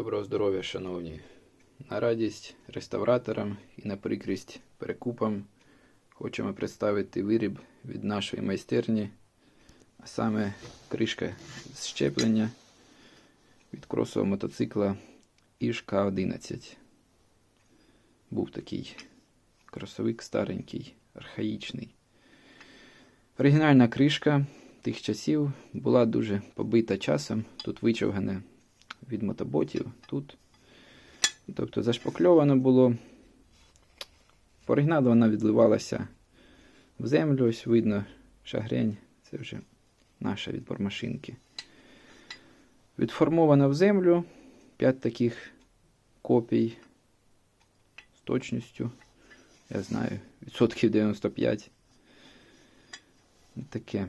Доброго здоров'я, шановні! На радість реставраторам і на прикрість перекупам хочемо представити виріб від нашої майстерні, а саме кришка з щеплення від кросового мотоцикла Ішка 11. Був такий кросовик старенький, архаїчний. Оригінальна кришка тих часів була дуже побита часом. Тут вичовгане від мотоботів. Тут. Тобто зашпакльовано було. По вона відливалася в землю, ось видно шагрень. Це вже наша від бормашинки. Відформована в землю. 5 таких копій з точністю. Я знаю, відсотків 95. Таке.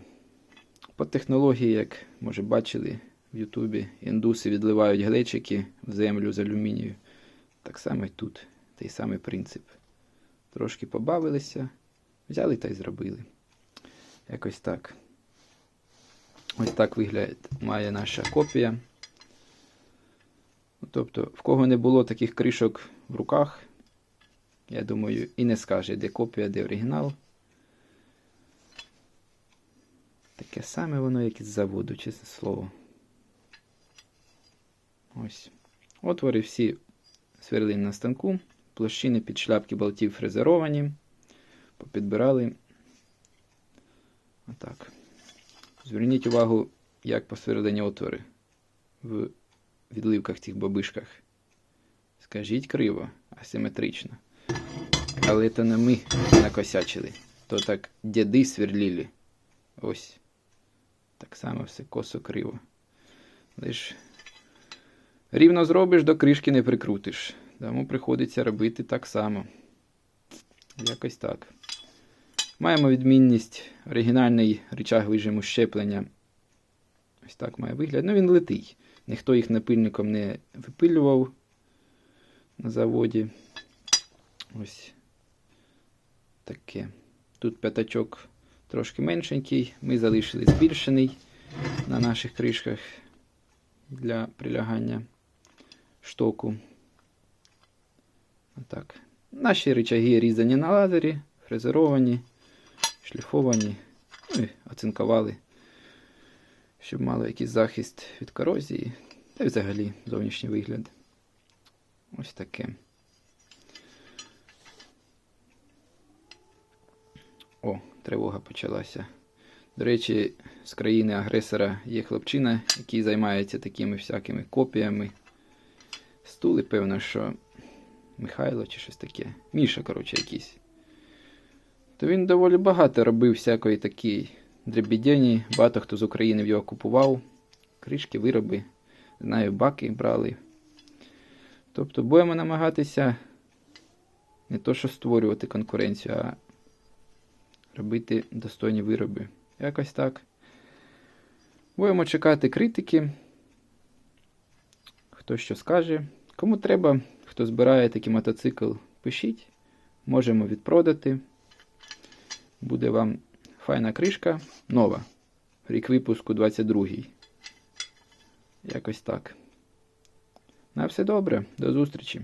По технології, як може бачили в Ютубі, індуси відливають глечики в землю з алюмінію. Так само і тут той самий принцип. Трошки побавилися, взяли та й зробили. Якось так. Ось так вигляд має наша копія. Ну, Тобто, в кого не було таких кришок в руках, я думаю, і не скаже, де копія, де оригінал. Таке саме воно, як із заводу, чесне слово. Ось. Отвори всі сверлені на станку, площини під шляпки болтів фрезеровані. Попідбирали. Отак. Зверніть увагу, як посередині отвори в відливках цих бабишках. Скажіть криво, асиметрично. Але це не ми накосячили. То так діди сверлили. Ось. Так само все косо криво. Лиш рівно зробиш, до кришки не прикрутиш. Тому приходиться робити так само. Якось так. Маємо відмінність оригінальний рычаг вижиму щеплення. Ось так має вигляд. Ну він летить. Ніхто їх напильником не випилював на заводі. Ось таке. Тут п'ятачок трошки меншенький. Ми залишили збільшений на наших кришках для прилягання штоку. Отак. Наші рычаги різані на лазері, фрезеровані, шліфовані, ну і оцинкували, щоб мали якийсь захист від корозії. Та й взагалі зовнішній вигляд. Ось таке. О, тривога почалася. До речі, з країни-агресора є хлопчина, який займається такими всякими копіями. Стули, певно, що Михайло чи щось таке. Міша, коротше, якийсь. То він доволі багато робив всякої такої дребідені. Багато хто з України його купував. Кришки, вироби, знаю, баки брали. Тобто будемо намагатися не то, що створювати конкуренцію, а робити достойні вироби. Якось так. Будемо чекати критики. Хто що скаже. Кому треба, хто збирає такий мотоцикл, пишіть. Можемо відпродати. Буде вам файна кришка нова. Рік випуску 22. Якось так. На все добре. До зустрічі.